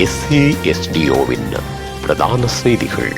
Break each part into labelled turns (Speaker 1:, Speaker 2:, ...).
Speaker 1: எஸ்ஏஎஸ்டிஓவின் பிரதான செய்திகள்.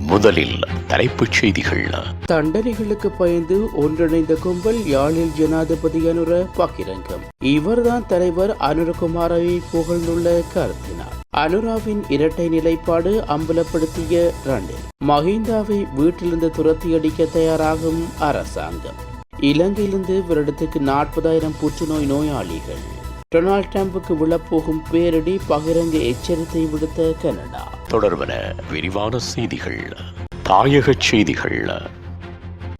Speaker 1: முதலில் தலைப்புச் செய்திகள்.
Speaker 2: தண்டனைகளுக்கு பயந்து ஒன்றிணைந்த கும்பல் யாழில் ஜனாதிபதி அனுர பகிரங்கம். இவர்தான் தலைவர் அனுரகுமாரவை புகழ்ந்துள்ள கருத்தினார். அனுராவின் இரட்டை நிலைப்பாடு அம்பலப்படுத்திய ரணில் மஹிந்தாவை வீட்டிலிருந்து துரத்தி அடிக்க தயாராகும் அரசாங்கம். இலங்கையிலிருந்து வருடத்துக்கு நாற்பதாயிரம் புற்றுநோய் நோயாளிகள். டொனால்ட் டிரம்புக்கு விழப்போகும் பேரிடி பகிரங்க எச்சரித்தை விடுத்த கனடா.
Speaker 1: தொடர்பன விரிவான செய்திகள் தாயகச் செய்திகள்.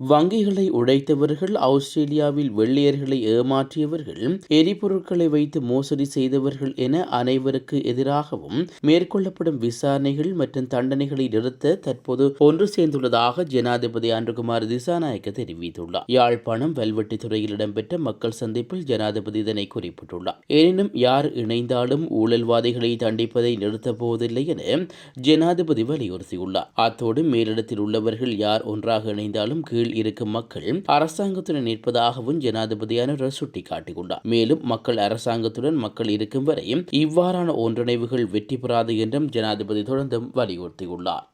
Speaker 2: வங்கிகளை உடைத்தவர்கள் ஆஸ்திரேலியாவில் வெள்ளையர்களை ஏமாற்றியவர்கள் எரிபொருட்களை வைத்து மோசடி செய்தவர்கள் என அனைவருக்கு எதிராகவும் மேற்கொள்ளப்படும் விசாரணைகள் மற்றும் தண்டனைகளை நிறுத்த தற்போது ஒன்று சேர்ந்துள்ளதாக ஜனாதிபதி அன்றுகுமார் திசாநாயக்க தெரிவித்துள்ளார். யாழ்ப்பாணம் வெல்வெட்டி துறையில் இடம்பெற்ற மக்கள் சந்திப்பில் ஜனாதிபதி இதனை குறிப்பிட்டுள்ளார். எனினும் யார் இணைந்தாலும் ஊழல்வாதிகளை தண்டிப்பதை நிறுத்த போவதில்லை என ஜனாதிபதி வலியுறுத்தியுள்ளார். அத்தோடு மேலிடத்தில் உள்ளவர்கள் யார் ஒன்றாக இணைந்தாலும் கீழ் இருக்கும் மக்கள் அரசாங்கத்துடன் நிற்பதாகவும் ஜனாதிபதி அனுர சுட்டிக்காட்டியுள்ளார். மேலும் மக்கள் அரசாங்கத்துடன் மக்கள் இருக்கும் வரை இவ்வாறான ஒன்றிணைவுகள் வெற்றி பெறாது என்றும் ஜனாதிபதி தொடர்ந்தும் வலியுறுத்தியுள்ளார்.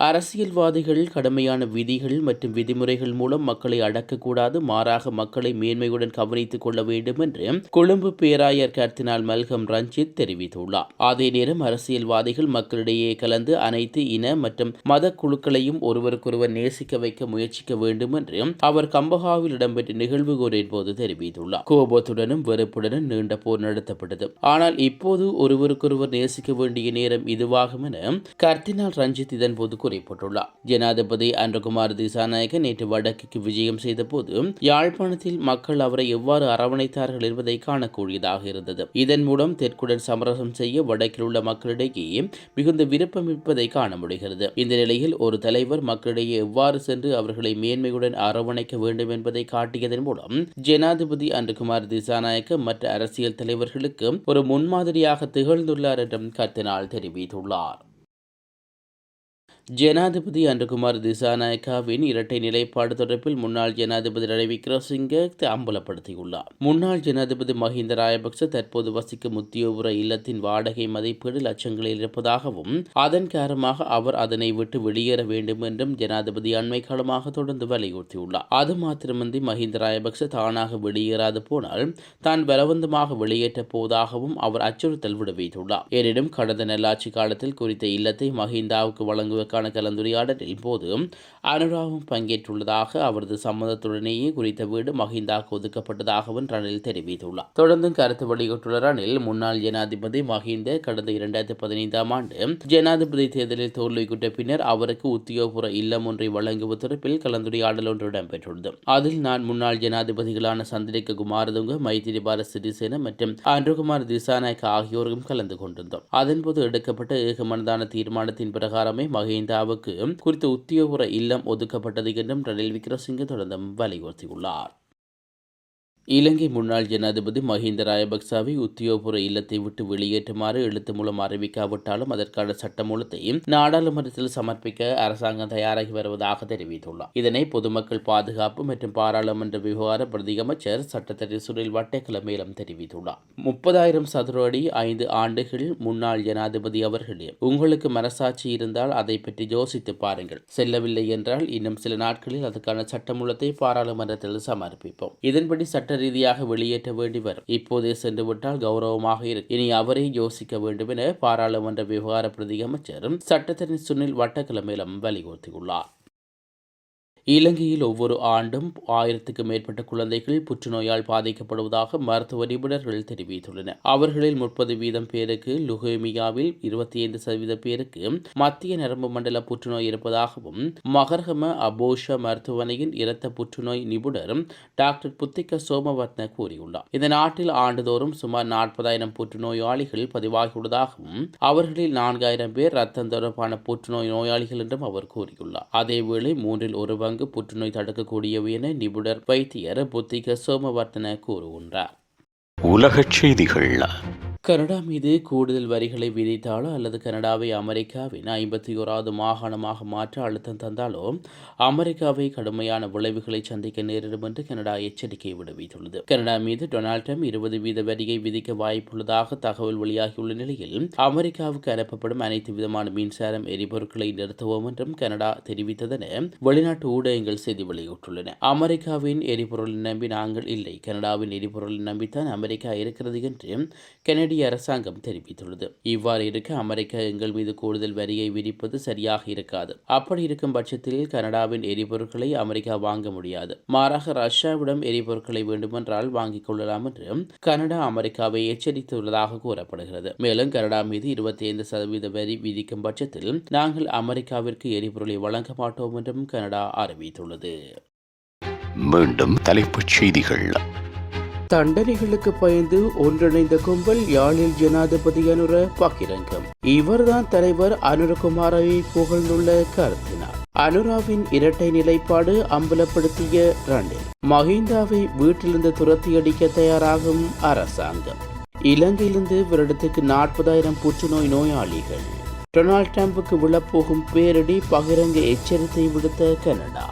Speaker 2: அரசியல்வாதிகள் கடுமையான விதிகள் மற்றும் விதிமுறைகள் மூலம் மக்களை அடக்கக்கூடாது மாறாக மக்களை மேன்மையுடன் கவனித்துக் கொள்ள வேண்டும் என்று கொழும்பு பேராயர் கர்த்தினால் மல்கம் ரஞ்சித் தெரிவித்துள்ளார். அதே நேரம் அரசியல்வாதிகள் மக்களிடையே கலந்து அனைத்து இன மற்றும் மத குழுக்களையும் ஒருவருக்கொருவர் நேசிக்க வைக்க முயற்சிக்க வேண்டும் என்று அவர் கம்பஹாவில் இடம்பெற்ற நிகழ்வு கூறின் போது தெரிவித்துள்ளார். கோபத்துடனும் வெறுப்புடனும் நீண்ட போர் நடத்தப்பட்டது. ஆனால் இப்போது ஒருவருக்கொருவர் நேசிக்க வேண்டிய நேரம் இதுவாகும் என கர்த்தினால் ரஞ்சித் இதன் போது குறிப்பிட்டுள்ளார் ஜனாதிபதி அன்றகுமார் திசாநாயக்க நேற்று வடக்குக்கு விஜயம் செய்த போது யாழ்ப்பாணத்தில் மக்கள் அவரை எவ்வாறு அரவணைத்தார்கள் என்பதை காணக்கூடியதாக இருந்தது. இதன் மூலம் தெற்குடன் சமரசம் செய்ய வடக்கில் உள்ள மக்களிடையே மிகுந்த விருப்பம் இருப்பதை காண முடிகிறது. இந்த நிலையில் ஒரு தலைவர் மக்களிடையே எவ்வாறு சென்று அவர்களை மேன்மையுடன் அரவணைக்க வேண்டும் என்பதை காட்டியதன் மூலம் ஜனாதிபதி அன்றகுமார் திசாநாயக்க மற்ற அரசியல் தலைவர்களுக்கு ஒரு முன்மாதிரியாக திகழ்ந்துள்ளார் என்றும் கர்த்தினால் தெரிவித்துள்ளார். ஜனாதிபதி அன்றகுமார் திசாநாயக்காவின் இரட்டை நிலைப்பாடு தொடர்பில் முன்னாள் ஜனாதிபதி ரணில் விக்ரமசிங்க அம்பலப்படுத்தியுள்ளார். முன்னாள் ஜனாதிபதி மஹிந்த ராயபக்ச தற்போது வசிக்கும் முத்தியோபுர இல்லத்தின் வாடகை மதிப்பீடு லட்சங்களில் இருப்பதாகவும் அதன் காரணமாக அவர் அதனை விட்டு வெளியேற வேண்டும் என்றும் ஜனாதிபதி அண்மை காலமாக தொடர்ந்து வலியுறுத்தியுள்ளார். அது மாத்திரமின்றி மஹிந்த ராயபக்ச தானாக வெளியேறாது போனால் தான் பலவந்தமாக வெளியேற்ற போவதாகவும் அவர் அச்சுறுத்தல் விடுவித்துள்ளார். எனினும் கடந்த நல்லாட்சி காலத்தில் குறித்த இல்லத்தை மஹிந்தாவுக்கு வழங்குவதற்கு தொடர்பான கலந்துரையாடலின் போது அனுராவும் பங்கேற்றுள்ளதாக அவரது சம்மதத்துடனேயே குறித்த வீடு மஹிந்தாக்கு ஒதுக்கப்பட்டதாகவும் ரணில் தெரிவித்துள்ளார். தொடர்ந்து கருத்து வெளியிட்டுள்ள ரணில் முன்னாள் ஜனாதிபதி மஹிந்த கடந்த இரண்டாயிரத்தி பதினைந்தாம் ஆண்டு ஜனாதிபதி தேர்தலில் தோல்வியுற்ற பின்னர் அவருக்கு உத்தியோகபூர்வ இல்லம் ஒன்றை வழங்குவது தொடர்பில் கலந்துரையாடல் ஒன்று இடம்பெற்றுள்ளது. அதில் நான் முன்னாள் ஜனாதிபதிகளான சந்திரிக்க குமாரதுங்க மைத்திரிபால சிறிசேன மற்றும் அன்றுகுமார் திசாநாயக் ஆகியோரும் கலந்து கொண்டிருந்தோம். அதன்போது எடுக்கப்பட்ட ஏகமனதான தீர்மானத்தின் பிரகாரமே மஹிந்த மஹிந்தாவுக்கு குறித்த உத்தியோகபூர்வ இல்லம் ஒதுக்கப்பட்டது என்றும் ரணில் விக்ரமசிங்க தொடர்ந்தும் வலியுறுத்தியுள்ளார். இலங்கை முன்னாள் ஜனாதிபதி மஹிந்த ராயபக்சாவை உத்தியோகபூர்வ இல்லத்தை விட்டு வெளியேற்றுமாறு எழுத்து மூலம் அறிவிக்காவிட்டாலும் அதற்கான சட்டமூலத்தை நாடாளுமன்றத்தில் சமர்ப்பிக்க அரசாங்கம் தயாராகி வருவதாக தெரிவித்துள்ளார். இதனை பொதுமக்கள் பாதுகாப்பு மற்றும் பாராளுமன்ற விவகார பிரதி அமைச்சர் சட்டத்தரி சுனில் வட்டேக்கல மேலும் தெரிவித்துள்ளார். முப்பதாயிரம் சதுர அடி ஐந்து ஆண்டுகள் முன்னாள் ஜனாதிபதி அவர்களே உங்களுக்கு மனசாட்சி இருந்தால் அதை பற்றி யோசித்து பாருங்கள். செல்லவில்லை என்றால் இன்னும் சில நாட்களில் அதற்கான சட்டமூலத்தை பாராளுமன்றத்தில் சமர்ப்பிப்போம். இதன்படி சட்ட ரீதியாக வெளியேற்ற வேண்டி வரும். இப்போதே சென்றுவிட்டால் கௌரவமாக இருக்கும் இனி அவரை யோசிக்க வேண்டும் என பாராளுமன்ற விவகார பிரதி அமைச்சரும் சட்டத்தரணி சுனில் வட்டக்கிழமையிலும் வலியுறுத்தியுள்ளார். இலங்கையில் ஒவ்வொரு ஆண்டும் ஆயிரத்துக்கு மேற்பட்ட குழந்தைகள் புற்றுநோயால் பாதிக்கப்படுவதாக மருத்துவ நிபுணர்கள் தெரிவித்துள்ளனர். அவர்களில் முப்பது வீதம் பேருக்கு லுகேமியாவில் இருபத்தி ஐந்து சதவீத பேருக்கு மத்திய நரம்பு மண்டல புற்றுநோய் இருப்பதாகவும் மகர்ஹம அபோஷ மருத்துவமனையின் இரத்த புற்றுநோய் நிபுணர் டாக்டர் புத்திக சோமவர்த்தன கூறியுள்ளார். இந்த நாட்டில் ஆண்டுதோறும் சுமார் நாற்பதாயிரம் புற்றுநோயாளிகள் பதிவாகியுள்ளதாகவும் அவர்களில் நான்காயிரம் பேர் ரத்தம் தொடர்பான புற்றுநோய் நோயாளிகள் என்றும் அவர் கூறியுள்ளார். அதேவேளை மூன்றில் ஒரு பங்கு புற்றுநோய் தடுக்கக்கூடியவை என நிபுணர் வைத்தியர் புத்திக சோமவர்த்தன கூறுகின்றார்.
Speaker 1: உலகச் செய்திகள்
Speaker 2: கனடா மீது கூடுதல் வரிகளை விதித்தாலோ அல்லது கனடாவை அமெரிக்காவின் ஐம்பத்தி ஓராவது மாகாணமாக மாற்ற அழுத்தம் தந்தாலோ அமெரிக்காவை கடுமையான விளைவுகளை சந்திக்க நேரிடும் என்று கனடா எச்சரிக்கை விடுவித்துள்ளது. கனடா மீது டொனால்ட் ட்ரம்ப் இருபது வீத வரியை விதிக்க வாய்ப்புள்ளதாக தகவல் வெளியாகியுள்ள நிலையில் அமெரிக்காவுக்கு அனுப்பப்படும் அனைத்து விதமான மின்சாரம் எரிபொருட்களை நிறுத்துவோம் என்றும் கனடா தெரிவித்ததென வெளிநாட்டு ஊடகங்கள் செய்தி வெளியிட்டுள்ளன. அமெரிக்காவின் எரிபொருளை நம்பி நாங்கள் இல்லை. கனடாவின் எரிபொருளை நம்பித்தான் அமெரிக்கா இருக்கிறது என்று கனடிய அரசாங்கம் தெரிவித்துள்ளது. இவ்வாறு இருக்க அமெரிக்கா எங்கள் மீது கூடுதல் வரியை விதிப்பது சரியாக இருக்காது. அப்படி இருக்கும் பட்சத்தில் கனடாவின் எரிபொருட்களை அமெரிக்கா வாங்க முடியாது. மாறாக ரஷ்யாவிடம் எரிபொருட்களை வேண்டுமென்றால் வாங்கிக் கொள்ளலாம் என்று கனடா அமெரிக்காவை எச்சரித்துள்ளதாக கூறப்படுகிறது. மேலும் கனடா மீது இருபத்தி ஐந்து சதவீத வரி விதிக்கும் பட்சத்தில் நாங்கள் அமெரிக்காவிற்கு எரிபொருளை வழங்க மாட்டோம் என்றும் கனடா அறிவித்துள்ளது.
Speaker 1: மீண்டும் தலைப்புச் செய்திகள்.
Speaker 2: தண்டனைகளுக்கு பயந்து ஒன்றிணைந்த கும்பல் யாழில் ஜனாதிபதி அனுர பகிரங்கம். இவர்தான் தலைவர் அனுரகுமாரை புகழ்ந்துள்ள கருத்தினார். அனுராவின் இரட்டை நிலைப்பாடு அம்பலப்படுத்திய ரணில் மஹிந்தாவை வீட்டிலிருந்து துரத்தி அடிக்க தயாராகும் அரசாங்கம். இலங்கையிலிருந்து வருடத்துக்கு நாற்பதாயிரம் புற்றுநோய் நோயாளிகள். டொனால்ட் ட்ரம்புக்கு விழப்போகும் பேரடி பகிரங்க எச்சரித்தை விடுத்த கனடா.